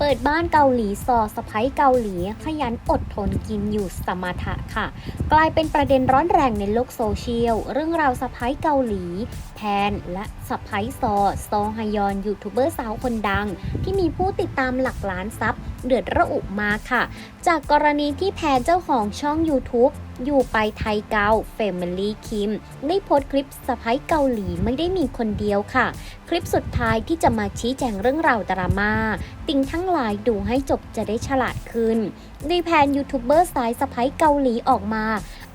เปิดบ้านเกาหลีสอสะพ้เกาหลี ขยันอดทนกินอยู่สมถะค่ะ กลายเป็นประเด็นร้อนแรงในโลกโซเชียล เรื่องราวสะพ้เกาหลีแพนและสะพ้ซอซอฮยอนยูทูบเบอร์สาวคนดัง ที่มีผู้ติดตามหลักล้านซับเดือดระอุมากค่ะ จากกรณีที่แพนเจ้าของช่อง YouTube อยู่ไปไทยเกาเฟมิลี่คิมได้โพสต์คลิปสะพ้ายเกาหลีไม่ได้มีคนเดียวค่ะ คลิปสุดท้ายที่จะมาชี้แจงเรื่องราวดราม่าติงทั้งหลายดูให้จบจะได้ฉลาดขึ้นในแพนยูทูบเบอร์สายสะพ้ายเกาหลีออกมา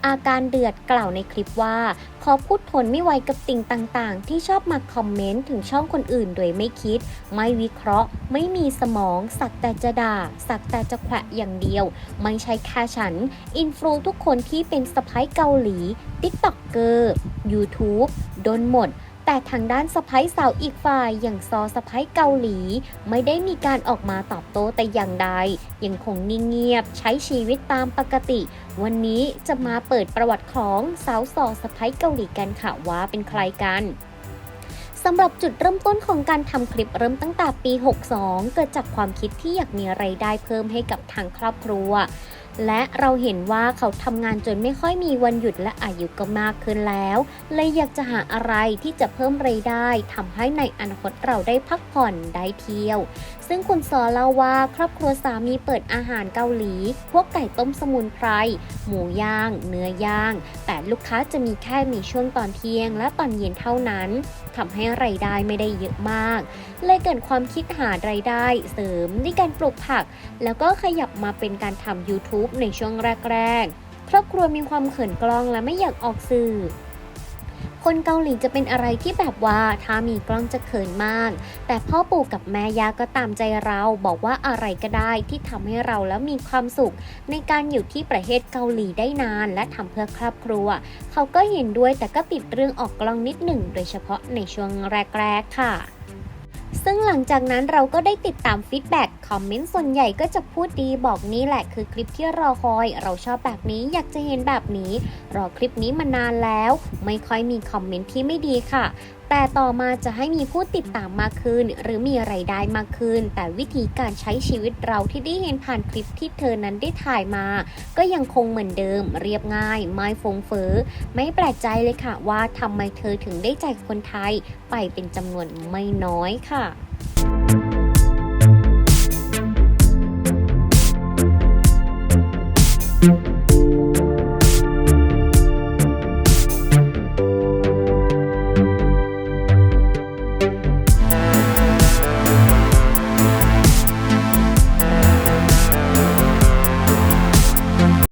อาการเดือดกล่าวในคลิปว่า ขอพูดทนไม่ไหวกับติ่งต่างๆ ที่ชอบมาคอมเมนต์ถึงช่องคนอื่นโดยไม่คิด ไม่วิเคราะห์ ไม่มีสมอง สักแต่จะด่า สักแต่จะแขวะอย่างเดียว ไม่ใช่แค่ฉัน อินฟลูทุกคนที่เป็นสะพ้ยเกาหลี ติ๊กต็อกเกอร์ยูทูบโดนหมด แต่ทางด้านสะพ้ยสาวอีกฝ่ายอย่างซอสะพ้ยเกาหลี ไม่ได้มีการออกมาตอบโต้แต่อย่างใด ยังคงนิ่งเงียบใช้ชีวิตตามปกติ วันนี้จะมาเปิดประวัติของสาวซอสะพ้ยเกาหลีกันค่ะว่าเป็นใครกันสำหรับจุดเริ่มต้นของการทำคลิปเริ่มตั้งแต่ปี 62 เกิดจากความคิดที่อยากมีไรายได้เพิ่มให้กับทางครอบครัว และเราเห็นว่าเขาทำงานจนไม่ค่อยมีวันหยุดและอายุก็มากขึ้นแล้วเลยอยากจะหาอะไรที่จะเพิ่มไรายได้ทำให้ในอนาคตเราได้พักผ่อนได้เที่ยว ซึ่งคุณซอเล่าว่าครอบครัวสามีเปิดอาหารเกาหลี พวกไก่ต้มสมุนไพร หมูย่าง เนื้อย่าง แต่ลูกค้าจะมีแค่มีช่วงตอนเที่ยง และตอนเย็นเท่านั้นทำให้ไรายได้ไม่ได้เยอะมาก เลยเกิดความคิดหารายได้เสริมด้วยการปลูกผัก แล้วก็ขยับมาเป็นการทำ YouTube ในช่วงแรกๆ ครอบครัวมีความเขินกล้องและไม่อยากออกสื่อ คนเกาหลีจะเป็นอะไรที่แบบว่าถ้ามีกล้องจะเขินมาก แต่พ่อปู่กับแม่ย่าก็ตามใจเราบอกว่าอะไรก็ได้ที่ทำให้เราแล้วมีความสุข ในการอยู่ที่ประเทศเกาหลีได้นาน และทำเพื่อครอบครัว เขาก็เห็นด้วยแต่ก็ติดเรื่องออกกล้องนิดหนึ่ง โดยเฉพาะในช่วงแรกๆค่ะซึ่ง หลังจากนั้นเราก็ได้ติดตามฟีดแบ็กคอมเมนต์ส่วนใหญ่ก็จะพูดดีบอกนี่แหละคือคลิปที่รอคอย เราชอบแบบนี้อยากจะเห็นแบบนี้ รอคลิปนี้มานานแล้ว ไม่ค่อยมีคอมเมนต์ที่ไม่ดีค่ะแต่ต่อมาจะให้มีผู้ติดตามมากขึ้น หรือมีไรายได้มากขึ้น แต่วิธีการใช้ชีวิตเราที่ได้เห็นผ่านคลิปที่เธอนั้นได้ถ่ายมา ก็ยังคงเหมือนเดิม เรียบง่าย ไม่ฟงเฟอ้อไม่แปลกใจเลยค่ะว่าทำไมเธอถึงได้ใจคนไทย ไปเป็นจำนวนไม่น้อยค่ะ Thank you.